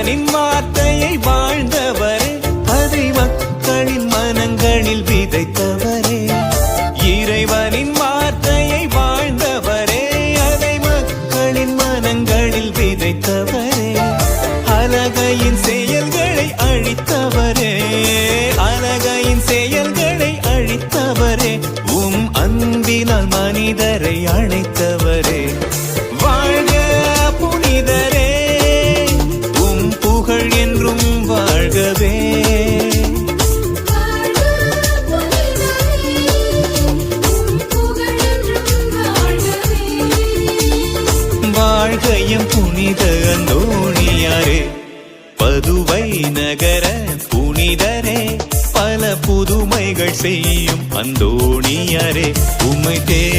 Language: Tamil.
அவனின் வார்த்தையை வாழ்ந்தவரே அதை மக்களின் மனங்களில் விதைத்தவரே. இறைவனின் வார்த்தையை வாழ்ந்தவரே அதை மக்களின் மனங்களில் விதைத்தவரே. அழகையின் செயல்களை அழித்தவரே அழகையின் செயல்களை அழித்தவரே. உம் அன்பினால் மனிதரை அழைத்த வாழ்கையும் புனித அந்தோணியாரே. பதுவை நகர புனிதரே பல புதுமைகள் செய்யும் அந்தோணியாரே. உம்மை தே